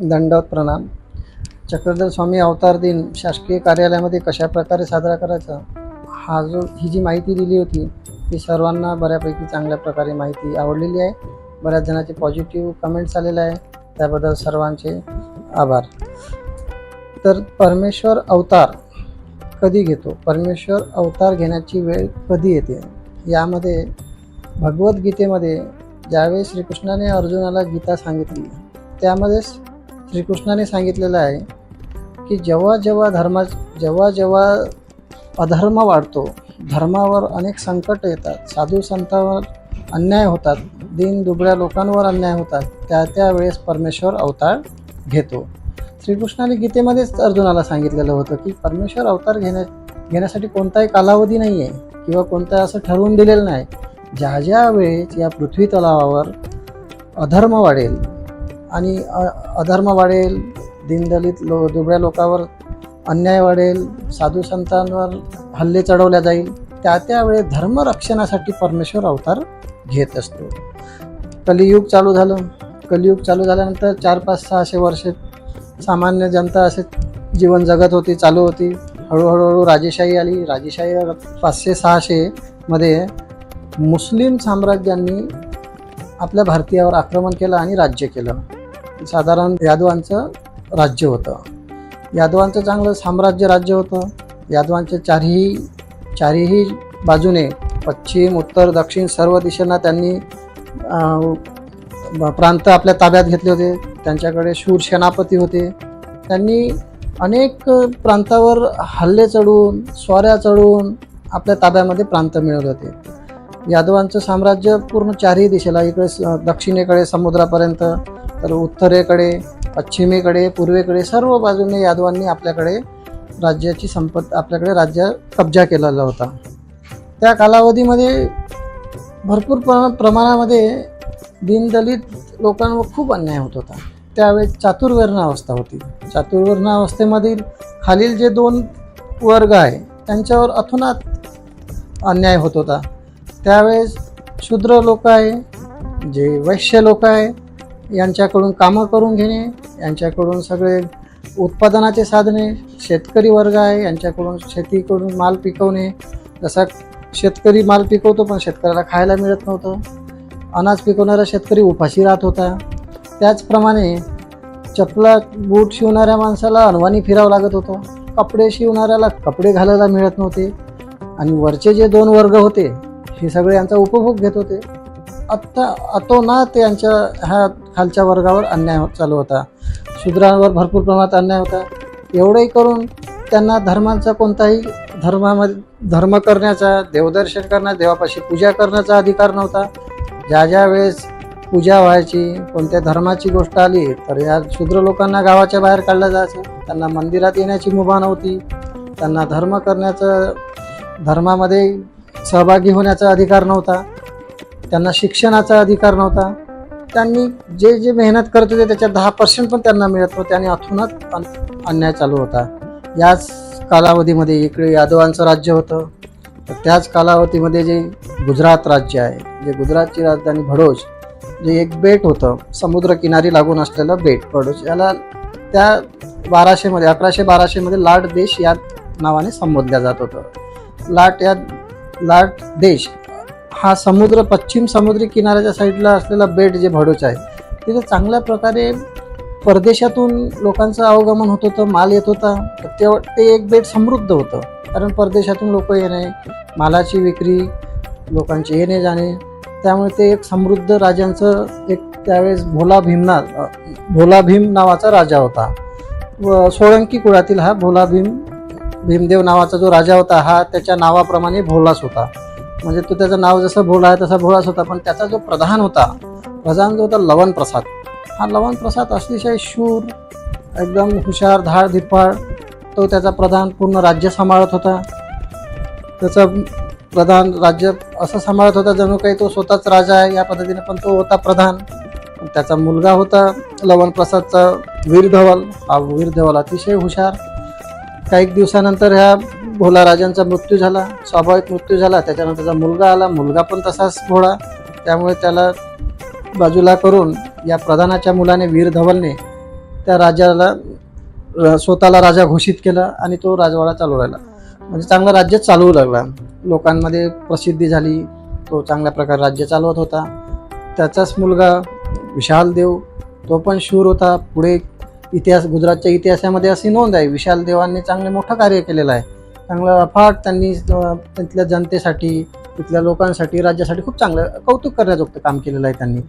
दंडवत प्रणाम. चक्रधर स्वामी अवतार दिन शासकीय कार्यालयामध्ये कशा प्रकारे साजरा करायचा हा जो ही जी माहिती दिली होती ती सर्वांना बऱ्यापैकी चांगल्या प्रकारे माहिती आवडलेली आहे. बऱ्याच जणांचे पॉझिटिव्ह कमेंट्स आलेले आहे. त्याबद्दल सर्वांचे आभार. तर परमेश्वर अवतार कधी घेतो? परमेश्वर अवतार घेण्याची वेळ कधी येते? यामध्ये भगवद्गीतेमध्ये ज्यावेळी श्रीकृष्णाने अर्जुनाला गीता सांगितली त्यामध्येच श्रीकृष्णाने सांगितलेलं आहे की जेव्हा जेव्हा धर्मा जेव्हा जेव्हा अधर्म वाढतो धर्मावर अनेक संकट येतात साधू संतांवर अन्याय होतात दिन दुबळ्या लोकांवर अन्याय होतात त्या त्यावेळेस परमेश्वर अवतार घेतो. श्रीकृष्णाने गीतेमध्येच अर्जुनाला सांगितलेलं होतं की परमेश्वर अवतार घेण्या घेण्यासाठी कोणताही कालावधी नाही आहे किंवा कोणतं असं ठरवून दिलेलं नाही. ज्या ज्या वेळेस या पृथ्वी तलावावर अधर्म वाढेल आणि अधर्म वाढेल दीनदलित लो दुबळ्या लोकावर अन्याय वाढेल साधू संतांवर हल्ले चढवल्या जाईल त्या त्यावेळेस धर्मरक्षणासाठी परमेश्वर अवतार घेत असतो. कलियुग चालू झालं. कलियुग चालू झाल्यानंतर चार पाच सहाशे वर्षे सामान्य जनता असे जीवन जगत होती चालू होती. हळूहळूहळू राजेशाही आली. राजेशाही पाचशे सहाशेमध्ये मुस्लिम साम्राज्यांनी आपल्या भारतीयावर आक्रमण केलं आणि राज्य केलं. साधारण यादवांचं राज्य होतं. यादवांचं चांगलं साम्राज्य राज्य होतं. यादवांच्या चारही चारही बाजूने पश्चिम उत्तर दक्षिण सर्व दिशेला त्यांनी प्रांत आपल्या ताब्यात घेतले होते. त्यांच्याकडे शूर सेनापती होते. त्यांनी अनेक प्रांतावर हल्ले चढून स्वाऱ्या चढून आपल्या ताब्यामध्ये प्रांत मिळवले होते. यादवांचं साम्राज्य पूर्ण चारही दिशेला इकडे स- दक्षिणेकडे समुद्रापर्यंत तर उत्तरेकडे पश्चिमेकडे पूर्वेकडे सर्व बाजूने यादवांनी आपल्याकडे राज्याची संपत आपल्याकडे राज्य कब्जा केलेला होता. त्या कालावधीमध्ये भरपूर प्र प्रमाणामध्ये दीनदलित लोकांवर खूप अन्याय होत होता. त्यावेळेस चातुर्वर्ण अवस्था होती. चातुर्वर्ण अवस्थेमधील खालील जे दोन वर्ग आहे त्यांच्यावर अथुनात अन्याय होत होता. त्यावेळेस शूद्र लोक आहे जे वैश्य लोक आहे यांच्याकडून कामं करून घेणे यांच्याकडून सगळे उत्पादनाचे साधने शेतकरी वर्ग आहे यांच्याकडून शेतीकडून माल पिकवणे. जसा शेतकरी माल पिकवतो पण शेतकऱ्याला खायला मिळत नव्हतं. अनाज पिकवणारा शेतकरी उपाशी राहत होता. त्याचप्रमाणे चपला बूट शिवणाऱ्या माणसाला अनवाणी फिरावं लागत होतं. कपडे शिवणाऱ्याला कपडे घालायला मिळत नव्हते. आणि वरचे जे दोन वर्ग होते हे सगळे यांचा उपभोग घेत होते. आत्ता अतोनात यांच्या ह्या खालच्या वर्गावर अन्याय हो- चालू होता. शूद्रांवर भरपूर प्रमाणात अन्याय होता. एवढंही करून त्यांना धर्मांचा कोणताही धर्मामध्ये धर्म करण्याचा देवदर्शन करण्याचा देवापाशी पूजा करण्याचा अधिकार नव्हता. ज्या ज्या वेळेस पूजा व्हायची कोणत्या धर्माची गोष्ट आली तर या शूद्र लोकांना गावाच्या बाहेर काढलं जायचं. त्यांना मंदिरात येण्याची मुभा नव्हती. त्यांना धर्म करण्याचं धर्मामध्ये सहभागी होण्याचा अधिकार नव्हता. त्यांना शिक्षणाचा अधिकार नव्हता. त्यांनी जे जे मेहनत करत होते त्याच्या दहा पर्सेंट पण त्यांना मिळत नव्हते आणि अथूनच अन- अन्याय चालू होता. याच कालावधीमध्ये इकडे यादवांचं राज्य होतं. तर त्याच कालावधीमध्ये जे गुजरात राज्य आहे जे गुजरातची राजधानी भडोज जे एक बेट होतं समुद्रकिनारी लागून असलेलं बेट भडोज याला त्या बाराशेमध्ये अकराशे बाराशेमध्ये लाट देश या नावाने संबोधल्या जात होतं. लाट या लाट देश हा समुद्र पश्चिम समुद्री किनाऱ्याच्या साईडला असलेला बेट जे भडोच आहे तिथे चांगल्या प्रकारे परदेशातून लोकांचं अवगमन होत होतं माल येत होता तेव्हा ते एक बेट समृद्ध होतं. कारण परदेशातून लोक येणे मालाची विक्री लोकांचे येणे जाणे त्यामुळे ते एक समृद्ध राजांचं एक त्यावेळेस भोला भीमना भोला भीम नावाचा राजा होता. व सोळंकी कुळातील हा भोला भीम भीमदेव नावाचा जो राजा होता हा त्याच्या नावाप्रमाणे भोलाच होता. म्हणजे तो त्याचं नाव जसं भोला आहे तसा भोळाच होता पण त्याचा जो प्रधान होता प्रधान जो होता लवण प्रसाद हा लवण प्रसाद अतिशय शूर एकदम हुशार धाड धिप्पाड तो त्याचा प्रधान पूर्ण राज्य सांभाळत होता. त्याचा प्रधान राज्य असं सांभाळत होता जणू काही तो स्वतःच राजा आहे या पद्धतीने पण तो होता प्रधान. त्याचा मुलगा होता लवण प्रसादचा वीर धवल हा वीर धवल अतिशय हुशार. काही दिवसानंतर ह्या भोला राजांचा मृत्यू झाला स्वाभाविक मृत्यू झाला त्याच्यानंतर त्याचा मुलगा आला मुलगा पण तसाच भोळा त्यामुळे त्याला बाजूला करून या प्रधानाच्या मुलाने वीर धवलने त्या राजाला स्वतःला राजा घोषित केला आणि तो राजवाडा चालू राहिला म्हणजे चांगला राज्य चालवू लागला. लोकांमध्ये प्रसिद्धी झाली तो चांगल्या प्रकारे राज्य चालवत होता. त्याचाच मुलगा विशाल देव तो पण शूर होता. पुढे इतिहास गुजरातच्या इतिहासामध्ये अशी नोंद आहे विशाल देवांनी चांगले मोठं कार्य केलेलं आहे. चांगलं अफाट त्यांनी तिथल्या जनतेसाठी तिथल्या लोकांसाठी राज्यासाठी खूप चांगलं कौतुक करण्याजोगतं काम केलेलं आहे त्यांनी.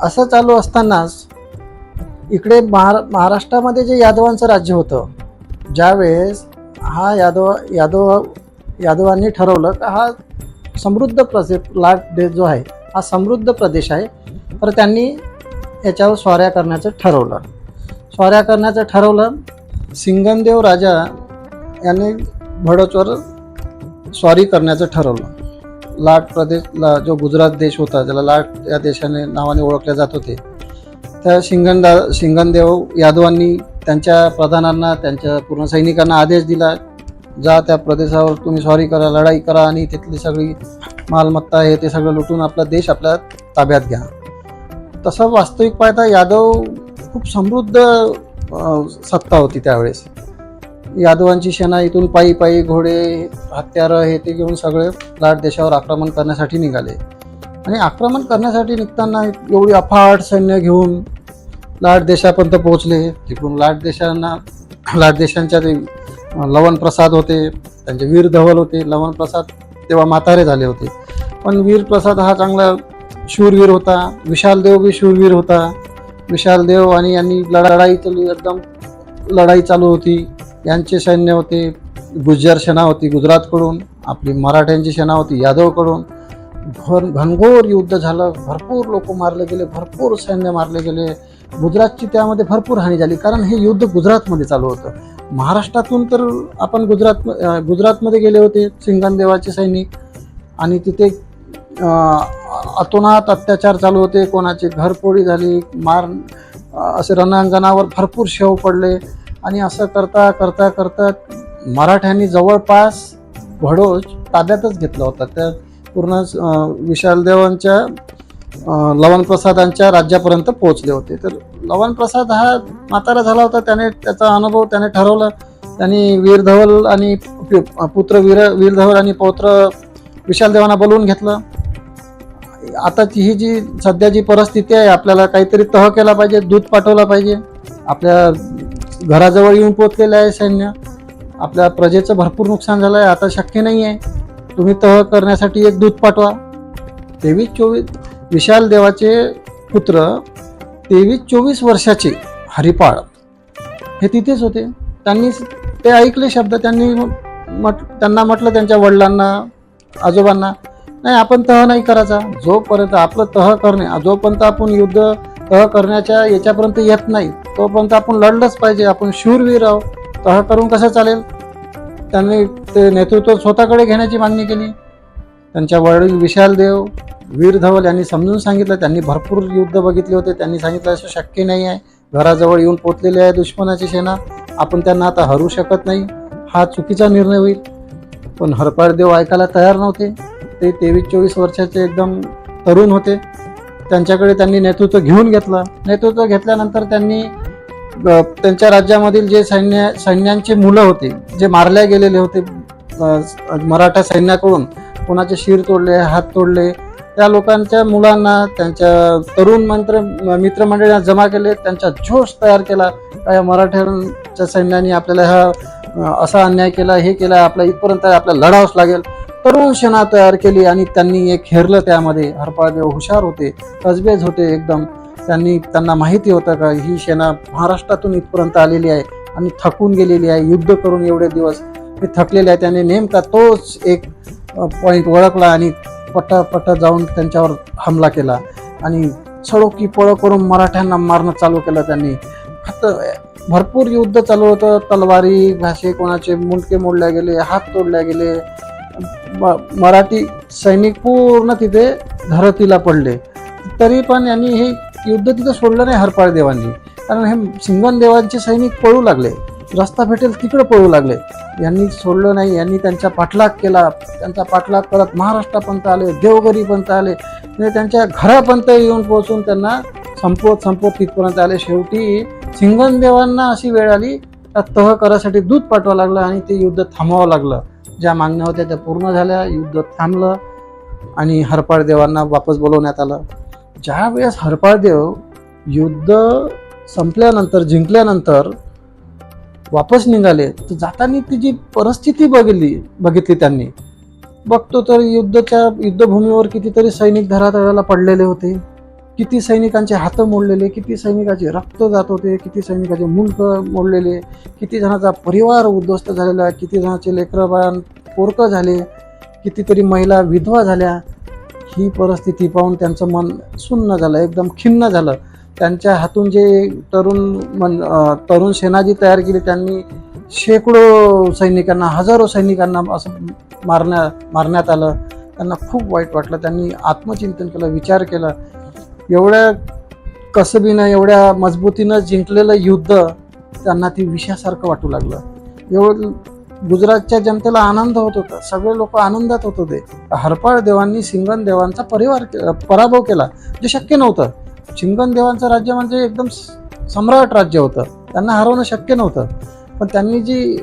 असं चालू असतानाच इकडे महारा महाराष्ट्रामध्ये जे यादवांचं राज्य होतं ज्यावेळेस हा यादव यादव यादवांनी ठरवलं का हा समृद्ध प्रदेश लाट देश जो आहे हा समृद्ध प्रदेश आहे. तर त्यांनी याच्यावर स्वाऱ्या करण्याचं ठरवलं. स्वाऱ्या करण्याचं ठरवलं. सिंगनदेव राजा याने भडोचवर स्वारी करण्याचं ठरवलं. लाट प्रदेश ला जो गुजरात देश होता ज्याला लाट या देशाने नावाने ओळखले जात होते त्या शिंगणदा शिंगणदेव यादवांनी त्यांच्या प्रधानांना त्यांच्या पूर्ण सैनिकांना आदेश दिला जा त्या प्रदेशावर तुम्ही स्वारी करा लढाई करा आणि तिथली सगळी मालमत्ता आहे ते सगळं लुटून आपला देश आपल्या ताब्यात घ्या. तसं वास्तविक पाहता यादव खूप समृद्ध सत्ता होती त्यावेळेस. यादवांची सेना इथून पायी पायी घोडे हत्यारं हे ते घेऊन सगळे लाट देशावर आक्रमण करण्यासाठी निघाले. आणि आक्रमण करण्यासाठी निघताना एवढी अफाट सैन्य घेऊन लाट देशापर्यंत पोहोचले. तिकडून लाट देशांना लाट देशांच्या ते लवण प्रसाद होते त्यांचे वीर धवल होते लवण प्रसाद तेव्हा म्हातारे झाले होते. पण वीर प्रसाद हा चांगला शूरवीर होता विशालदेव बी शूरवीर होता. विशालदेव आणि यांनी लढाई चालू एकदम लढाई चालू होती. यांचे सैन्य होते गुजर सेना होती गुजरातकडून आपली मराठ्यांची सेना होती यादवकडून. घन घनघोर युद्ध झालं भरपूर लोक मारले गेले भरपूर सैन्य मारले गेले. गुजरातची त्यामध्ये भरपूर हानी झाली कारण हे युद्ध गुजरातमध्ये चालू होतं. महाराष्ट्रातून तर आपण गुजरात गुजरातमध्ये गेले होते सिंगनदेवाचे सैनिक. आणि तिथे अतोनात अत्याचार चालू होते कोणाची घरपोळी झाली मार असे रणांगणावर भरपूर शेव पडले. आणि असं करता करता करता मराठ्यांनी जवळपास भडोज ताब्यातच घेतला होता. त्या पूर्ण विशालदेवांच्या लवणप्रसादांच्या राज्यापर्यंत पोहोचले होते. तर लवणप्रसाद हा म्हातारा झाला होता. त्याने त्याचा अनुभव त्याने ठरवलं. त्यांनी वीरधवल आणि पुत्र वीर वीरधवल आणि पौत्र विशालदेवांना बोलवून घेतलं. आताची ही जी सध्या जी परिस्थिती आहे आपल्याला काहीतरी तह केला पाहिजे दूध पाठवला पाहिजे. आपल्या घराजवळ येऊन पोचलेलं आहे सैन्य. आपल्या प्रजेचं भरपूर नुकसान झालं आहे आता शक्य नाही आहे तुम्ही तह करण्यासाठी एक दूध पाठवा. तेवीस चोवीस विशाल देवाचे पुत्र तेवीस चोवीस वर्षाचे हरिपाळ. हे तिथेच होते. त्यांनी ते ऐकले शब्द त्यांनी म्हट त्यांना म्हटलं त्यांच्या वडिलांना आजोबांना नाही आपण तह नाही करायचा. जोपर्यंत आपलं तह करणे जोपर्यंत आपण युद्ध तह करण्याच्या याच्यापर्यंत येत नाही तोपर्यंत आपण लढलंच पाहिजे. आपण शूरवीर आहोत. हा करून कसं चालेल? त्यांनी ते नेतृत्व स्वतःकडे घेण्याची मागणी केली. त्यांच्या वडील विशाल देव वीर धवल यांनी समजून सांगितलं. त्यांनी भरपूर युद्ध बघितले होते. त्यांनी सांगितलं असं शक्य नाही आहे. घराजवळ येऊन पोचलेली आहे दुश्मनाची सेना. आपण त्यांना आता हरू शकत नाही. हा चुकीचा निर्णय होईल. पण हरपाळदेव ऐकायला तयार नव्हते. ते तेवीस चोवीस वर्षाचे एकदम तरुण होते. त्यांच्याकडे त्यांनी नेतृत्व घेऊन घेतलं. नेतृत्व घेतल्यानंतर त्यांनी त्यांच्या राज्यामधील जे सैन्य सैन्यांचे मुलं होते जे मारल्या गेलेले होते मराठा सैन्याकडून कोणाचे शिर तोडले हात तोडले त्या लोकांच्या मुलांना त्यांच्या तरुण मंत्र मित्रमंडळींना जमा केले त्यांचा जोश तयार केला या मराठ्यांच्या सैन्याने आपल्याला हा असा अन्याय केला हे केला आपल्या इथपर्यंत आपल्याला लढावंच लागेल. तरुण सेना तयार केली आणि त्यांनी एक हेरलं त्यामध्ये. हरपाळदेव हुशार होते तजबेज होते एकदम. त्यांनी त्यांना माहिती होतं का ही सेना महाराष्ट्रातून इथपर्यंत आलेली आहे आणि थकून गेलेली आहे युद्ध करून एवढे दिवस. हे थकलेले आहे त्याने नेमका तोच एक पॉईंट ओळखला आणि पट्टा पट्टा जाऊन त्यांच्यावर हमला केला. आणि सडोकी की पळो करून मराठ्यांना मारणं चालू केलं त्यांनी. फक्त भरपूर युद्ध चालू होतं तलवारी भाषे कोणाचे मुंडके मोडल्या गेले हात तोडल्या गेले. मराठी सैनिक पूर्ण तिथे धरतीला पडले. तरी पण यांनी हे युद्ध तिथं सोडलं नाही हरपाळ देवांनी. कारण हे सिंगन देवांचे सैनिक पळू लागले. रस्ता भेटेल तिकडे पळू लागले. यांनी सोडलं नाही यांनी त्यांचा पाठलाग केला. त्यांचा पाठलाग करत महाराष्ट्रापर्यंत आले देवगरीपर्यंत आले. म्हणजे त्यांच्या घरापर्यंत येऊन पोहोचून त्यांना संपवत संपवत तिथपर्यंत आले. शेवटी सिंगन देवांना अशी वेळ आली तह करासाठी दूध पाठवावं लागलं आणि ते युद्ध थांबवावं लागलं. ज्या मागण्या होत्या त्या पूर्ण झाल्या युद्ध थांबलं आणि हरपाळ देवांना वापस बोलवण्यात आलं. ज्या वेळेस हरपाळदेव युद्ध संपल्यानंतर जिंकल्यानंतर वापस निघाले तर जाताना ती जी परिस्थिती बघितली बघितली त्यांनी. बघतो तर युद्धच्या युद्धभूमीवर कितीतरी सैनिक धरातळाला पडलेले होते. किती सैनिकांचे हात मोडलेले किती सैनिकाचे रक्त जात होते किती सैनिकाचे मुलक मोडलेले किती जणांचा परिवार उद्ध्वस्त झालेला आहे किती जणांचे लेकरं बाळां पोरकं झाले कितीतरी महिला विधवा झाल्या ही परिस्थिती पाहून त्यांचं मन सुन्न झालं एकदम खिन्न झालं. त्यांच्या हातून जे तरुण मन तरुण सेना जी तयार केली त्यांनी शेकडो सैनिकांना हजारो सैनिकांना असं मारण्या मारण्यात आलं. त्यांना खूप वाईट वाटलं त्यांनी आत्मचिंतन केलं विचार केला. एवढ्या कसबीनं एवढ्या मजबूतीनं जिंकलेलं युद्ध त्यांना ती विषयासारखं वाटू लागलं. एवढं गुजरातच्या जनतेला आनंद होत होता. सगळे लोक आनंदात होत होते. हरपाळ देवांनी सिंगन देवांचा परिवार के- पराभव केला जे शक्य नव्हतं. सिंगन देवांचं राज्य म्हणजे एकदम स- सम्राट राज्य होतं. त्यांना हरवणं शक्य नव्हतं. पण त्यांनी जी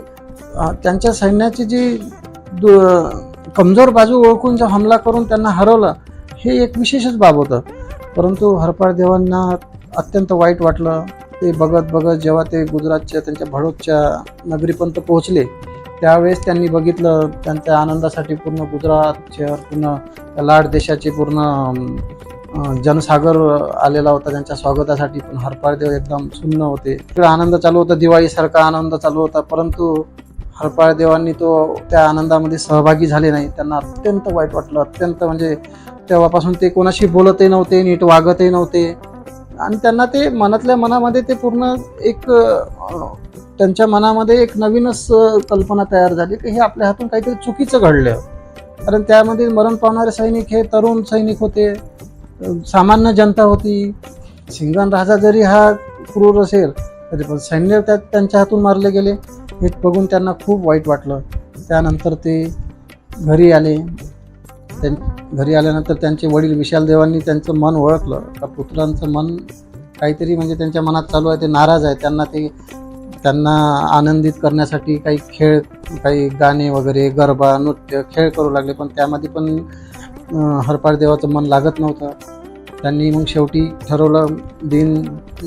त्यांच्या सैन्याची जी दु- कमजोर बाजू ओळखून जो हमला करून त्यांना हरवलं हे एक विशेषच बाब होतं. परंतु हरपाळ देवांना अत्यंत वाईट वाटलं. ते बघत बघत जेव्हा ते गुजरातच्या त्यांच्या भडोदच्या नगरीपर्यंत पोहोचले त्यावेळेस त्यांनी बघितलं त्यांच्या आनंदासाठी पूर्ण गुजरात शहर पूर्ण लाड देशाचे पूर्ण जनसागर आलेला होता त्यांच्या स्वागतासाठी पण हरपाळ देव एकदम सुन्न होते. तिकडे आनंद चालू होता दिवाळीसारखा आनंद चालू होता परंतु हरपाळ देवांनी तो त्या आनंदामध्ये सहभागी झाले नाही. त्यांना अत्यंत वाईट वाटलं अत्यंत म्हणजे तेव्हापासून ते कोणाशी बोलतही नव्हते नीट वागतही नव्हते. आणि त्यांना ते मनातल्या मनामध्ये ते पूर्ण एक त्यांच्या मनामध्ये एक नवीनच कल्पना तयार झाली की हे आपल्या हातून काहीतरी चुकीचं घडलं. कारण त्यामध्ये मरण पावणारे सैनिक हे तरुण सैनिक होते सामान्य जनता होती. सिंगन राजा जरी हा क्रूर असेल तरी पण सैन्य त्या त्यांच्या हातून मारले गेले. हे बघून त्यांना खूप वाईट वाटलं. त्यानंतर ते घरी आले. त्यां घरी आल्यानंतर त्यांचे वडील विशाल देवांनी त्यांचं मन ओळखलं. का पुत्रांचं मन काहीतरी म्हणजे त्यांच्या मनात चालू आहे ते नाराज आहे. त्यांना ते त्यांना आनंदित करण्यासाठी काही खेळ काही गाणे वगैरे गरबा नृत्य खेळ करू लागले. पण त्यामध्ये पण हरपाळ देवाचं मन लागत नव्हतं. त्यांनी मग शेवटी ठरवलं दिन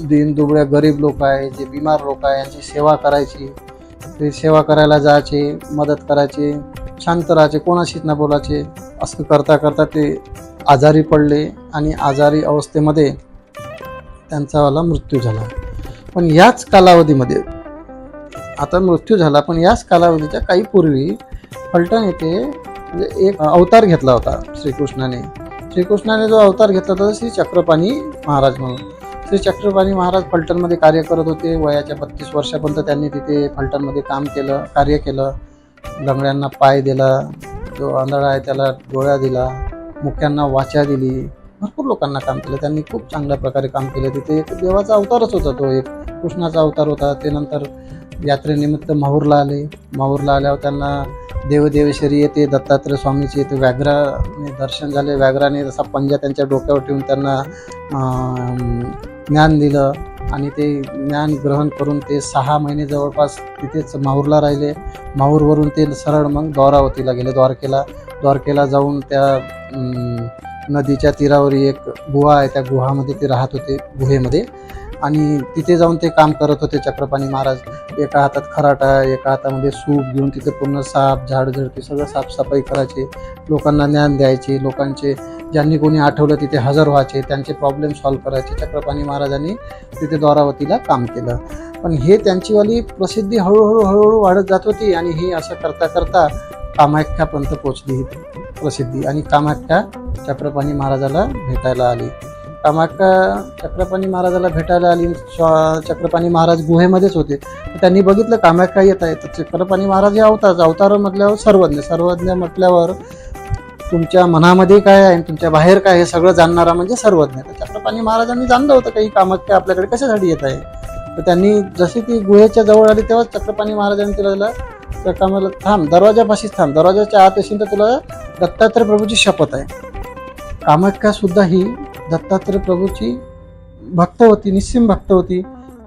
दिन दुबळ्या गरीब लोक आहे जे बिमार लोक आहे यांची सेवा करायची. ते सेवा करायला जायचे मदत करायचे. शांत राहायचे कोणाशीच न बोलायचे. असं करता करता ते आजारी पडले आणि आजारी अवस्थेमध्ये त्यांचावाला मृत्यू झाला. पण याच कालावधीमध्ये आता मृत्यू झाला पण याच कालावधीच्या काही पूर्वी फलटण येथे म्हणजे एक अवतार घेतला होता श्रीकृष्णाने. श्रीकृष्णाने जो अवतार घेतला होता श्री चक्रपाणी महाराज म्हणून. श्री चक्रपाणी महाराज फलटणमध्ये कार्य करत होते. वयाच्या बत्तीस वर्षापर्यंत त्यांनी तिथे फलटणमध्ये काम केलं कार्य केलं. लंगड्यांना पाय दिला जो आंधळा आहे त्याला डोळ्या दिला मुक्यांना वाचा दिली. भरपूर लोकांना काम केलं. त्यांनी खूप चांगल्या प्रकारे काम केलं. तिथे एक देवाचा अवतारच होता तो. एक कृष्णाचा अवतार होता. ते नंतर यात्रेनिमित्त माहूरला आले. माहूरला आल्यावर त्यांना देवदेवेश्वरी येते दत्तात्रय स्वामीचे येते. व्याघ्राने दर्शन झाले. व्याघ्राने जसा पंजा त्यांच्या डोक्यावर ठेवून त्यांना ज्ञान दिलं आणि ते ज्ञान ग्रहण करून ते सहा महिने जवळपास तिथेच माहूरला राहिले. माहूरवरून ते सरळ मग द्वारावतीला गेले. द्वारकेला द्वारकेला जाऊन त्या नदीच्या तीरावर एक गुहा आहे. त्या गुहामध्ये ते राहत होते गुहेमध्ये. आणि तिथे जाऊन ते काम करत होते चक्रपाणी महाराज. एका हातात खराटा एका हातामध्ये सूप घेऊन तिथे पूर्ण साप झाड झडते सगळं साफसफाई करायचे. लोकांना ज्ञान द्यायचे लोकांचे ज्यांनी कोणी आठवलं तिथे हजर व्हायचे त्यांचे प्रॉब्लेम सॉल्व्ह करायचे. चक्रपाणी महाराजांनी तिथे द्वारावतीला काम केलं. पण हे त्यांचीवाली प्रसिद्धी हळूहळू हळूहळू वाढत जात होती आणि ही असं करता करता कामाख्यापर्यंत पोचली ही प्रसिद्धी. आणि कामाख्या चक्रपाणी महाराजाला भेटायला आली. कामाख्या चक्रपाणी महाराजाला भेटायला आली. चक्रपाणी महाराज गुहेमध्येच होते. त्यांनी बघितलं कामाख्या येत आहे? तर चक्रपाणी महाराज हे अवतार अवतार म्हटल्यावर सर्वज्ञ. सर्वज्ञ म्हटल्यावर तुमच्या मनामध्ये काय आहे तुमच्या बाहेर काय आहे हे सगळं जाणणारा म्हणजे सर्वज्ञ. तर चक्रपाणी महाराजांनी जाणलं होतं काही कामाख्या आपल्याकडे कशासाठी येत आहे? तर त्यांनी जशी ती गुहेच्या जवळ आली तेव्हा चक्रपाणी महाराजांनी तिला त्या कामाला थांब दरवाजापाशीच थांब. दरवाजाच्या आत असेल तर तुला दत्तात्रय प्रभूची शपथ आहे. कामाख्यासुद्धा ही दत्तात्रय प्रभूची भक्त होती निस्सिम भक्त होती.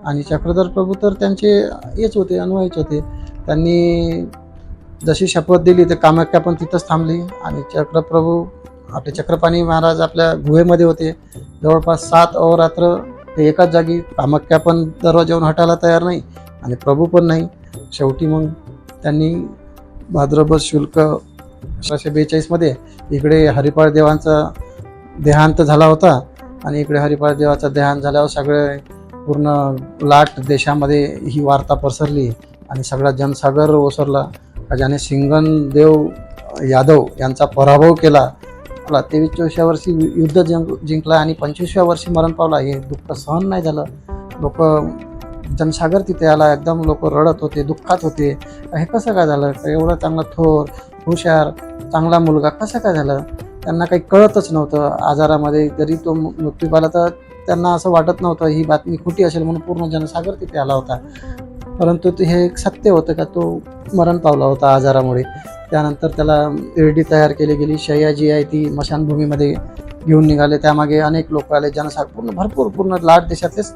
आणि चक्रधर प्रभू तर त्यांचे हेच होते अनुयायीच होते. त्यांनी जशी शपथ दिली तर कामाख्या पण तिथंच थांबली. आणि चक्रप्रभू आपले चक्रपाणी महाराज आपल्या गुहेमध्ये होते. जवळपास सात अहोरात्र ते एकाच जागी कामाख्या पण दरवाजावरून हटायला तयार नाही आणि प्रभू पण नाही. शेवटी मग त्यांनी भाद्रपद शुल्क अठराशे बेचाळीसमध्ये इकडे हरिपाळ देवांचा देहांत झाला होता आणि इकडे हरिपाळ देवाचा देहांत झाल्यावर सगळे पूर्ण लाट देशामध्ये ही वार्ता पसरली आणि सगळा जनसागर ओसरला. का ज्याने सिंगन देव यादव यांचा पराभव केला. आपला तेवीस वर्षी युद्ध जिंक जिंकला आणि पंचवीसव्या वर्षी मरण पावला. हे दुःख सहन नाही झालं. लोक जनसागर तिथे आला. एकदम लोक रडत होते दुःखात होते. हे कसं काय झालं? एवढं चांगला थोर हुशार चांगला मुलगा कसं काय झालं? त्यांना काही कळतच नव्हतं. आजारामध्ये जरी तो मृत्यू पाला तर त्यांना असं वाटत नव्हतं ही बातमी खोटी असेल म्हणून पूर्ण जनसागर तिथे आला होता. परंतु ते हे एक सत्य होतं का तो मरण पावला होता आजारामुळे. त्यानंतर त्याला एरडी तयार केली गेली. शय्या जी आहे ती मशानभूमीमध्ये घेऊन निघाले. त्यामागे अनेक लोक आले. जनसाग पूर्ण भरपूर पूर्ण लाट देशातलेच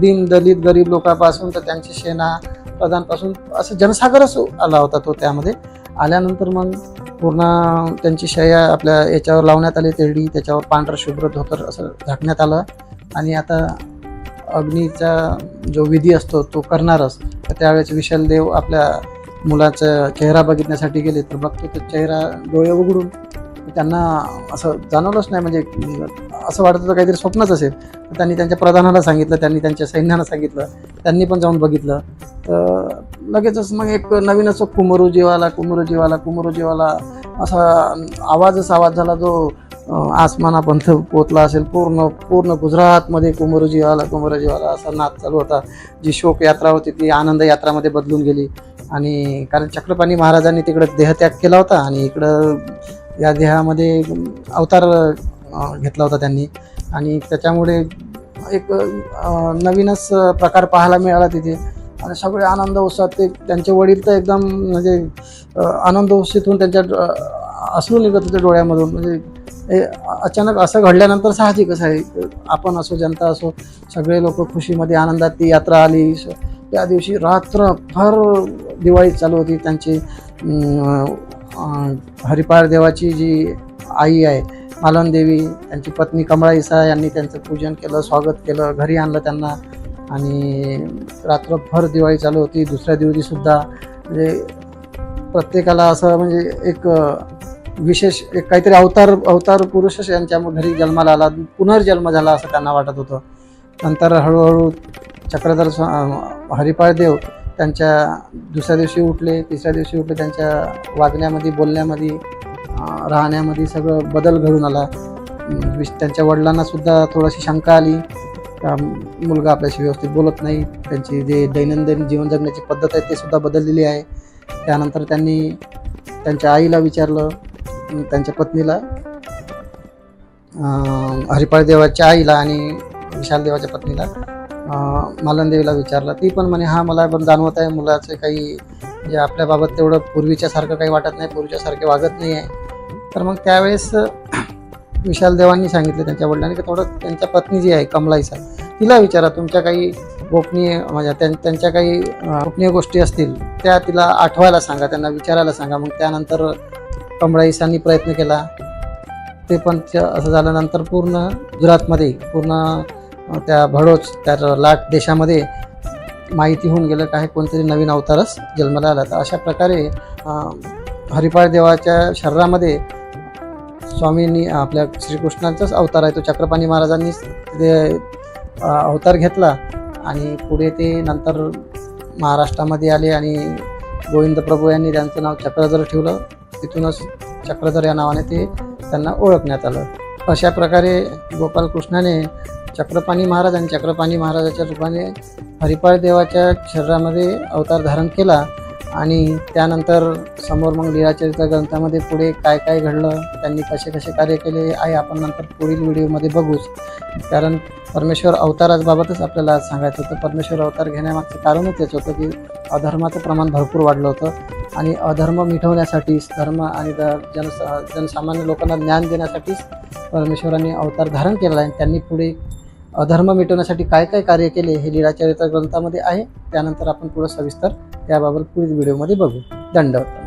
दीन दलित गरीब लोकांपासून तर त्यांची सेना प्रधानपासून असं जनसागरच आला होता तो त्यामध्ये. आल्यानंतर मग पूर्ण त्यांची शया आपल्या याच्यावर लावण्यात आली तेरडी त्याच्यावर पांढरं शुभ्र धोतर असं झाकण्यात आलं. आणि आता अग्नीचा जो विधी असतो तो करणारच. तर त्यावेळेस विशाल देव आपल्या मुलाचा चेहरा बघितण्यासाठी गेले तर बघतो तो चेहरा डोळे उघडून त्यांना असं जाणवलंच नाही म्हणजे असं वाटत होतं काहीतरी स्वप्नच असेल. त्यांनी त्यांच्या प्रधानाला सांगितलं त्यांनी त्यांच्या सैन्याला सांगितलं त्यांनी पण जाऊन बघितलं. तर लगेचच मग एक नवीनच कुमरू जीवाला कुमरू जीवाला कुमरू जीवाला असा आवाजच आवाज झाला जो आसमानापंथ आसमानापर्यंत पोचला असेल. पूर्ण पूर्ण गुजरातमध्ये कुमरूजी आला कुमरू असा नाच चालू होता जी शोक यात्रा होती ती आनंद यात्रामध्ये बदलून गेली. आणि कारण चक्रपाणी महाराजांनी तिकडं देहत्याग केला होता आणि इकडं या देहामध्ये अवतार घेतला होता त्यांनी. आणि त्याच्यामुळे एक नवीनच प्रकार पाहायला मिळाला तिथे. आणि सगळे आनंद उत्साहात ते त्यांचे वडील तर एकदम म्हणजे आनंद उत्सितून त्यांच्या अं, निघत होते डोळ्यामधून. म्हणजे अचानक असं घडल्यानंतर साहजिकच आहे. आपण असो जनता असो सगळे लोक खुशीमध्ये आनंदात ती यात्रा आली. त्या दिवशी रात्रभर दिवाळी चालू होती. त्यांची हरिपाळ देवाची जी आई आहे मालन देवी त्यांची पत्नी कमळा इसा यांनी त्यांचं पूजन केलं स्वागत केलं घरी आणलं त्यांना. आणि रात्रभर दिवाळी चालू होती दुसऱ्या दिवशीसुद्धा म्हणजे प्रत्येकाला असं म्हणजे एक विशेष एक काहीतरी अवतार अवतार पुरुषच यांच्या घरी जन्माला आला पुनर्जन्म झाला असं त्यांना वाटत होतं. नंतर हळूहळू चक्रधर स्वा हरिपाळ देव त्यांच्या दुसऱ्या दिवशी उठले तिसऱ्या दिवशी उठले त्यांच्या वागण्यामध्ये बोलण्यामध्ये राहण्यामध्ये सगळं बदल घडून आला. विश- त्यांच्या वडिलांनासुद्धा थोडीशी शंका आली. मुलगा आपल्याशी व्यवस्थित बोलत नाही. त्यांची जे दैनंदिन जीवन जगण्याची पद्धत आहे ते सुद्धा बदललेली आहे. त्यानंतर त्यांनी त्यांच्या आईला विचारलं त्यांच्या पत्नीला हरिपाळ देवाच्या आईला आणि विशाल देवाच्या पत्नीला मालनदेवीला विचारलं. ती पण म्हणे हा मला पण जाणवत आहे मुलाचं काही जे आपल्याबाबत तेवढं पूर्वीच्यासारखं काही वाटत नाही पूर्वीच्यासारखे वागत नाही आहे तर मग त्यावेळेस विशाल देवांनी सांगितलं त्यांच्या वडिलांनी की थोडं त्यांच्या पत्नी जी आहे कमलाईसा तिला विचारा तुमच्या काही गोपनीय म्हणजे त्यां- त्यांच्या काही गोपनीय गोष्टी असतील त्या तिला आठवायला सांगा त्यांना विचारायला सांगा. मग त्यानंतर कमळाईसांनी प्रयत्न केला. ते पण असं झाल्यानंतर पूर्ण गुजरातमध्ये पूर्ण त्या भडोच त्या लाट देशामध्ये माहिती होऊन गेलं काय कोणतरी नवीन अवतारच जन्माला आला. तर अशा प्रकारे हरिपाळ देवाच्या शरीरामध्ये स्वामींनी आपल्या श्रीकृष्णांचाच अवतार आहे. तो चक्रपाणी महाराजांनी ते अवतार घेतला आणि पुढे ते नंतर महाराष्ट्रामध्ये आले आणि गोविंद प्रभू यांनी त्यांचं नाव चक्रधर ठेवलं. तिथूनच चक्रधर या नावाने ते त्यांना ओळखण्यात आलं. अशा प्रकारे गोपालकृष्णाने चक्रपाणी महाराज आणि चक्रपाणी महाराजाच्या रूपाने हरिपाळ देवाच्या शरीरामध्ये अवतार धारण केला आणि त्यानंतर समोर मग लीळाचरित्र ग्रंथामध्ये पुढे काय काय घडलं त्यांनी कसे कसे कार्य केले आहे आपण नंतर पुढील व्हिडिओमध्ये बघूच. कारण परमेश्वर अवताराबाबतच आपल्याला आज सांगायचं होतं. परमेश्वर अवतार घेण्यामागचं कारणच याचं होतं की अधर्माचं प्रमाण भरपूर वाढलं होतं आणि अधर्म मिटवण्यासाठी धर्म आणि द- जन जनसामान्य लोकांना ज्ञान देण्यासाठीच परमेश्वरांनी अवतार धारण केला आहे त्यांनी पुढे अधर्म मिटवण्यासाठी काय काय कार्य केले हे लीळाचरित्र ग्रंथामध्ये आहे. त्यानंतर आपण पुढे सविस्तर त्याबाबत पुढील व्हिडिओमध्ये बघू. दंडवत.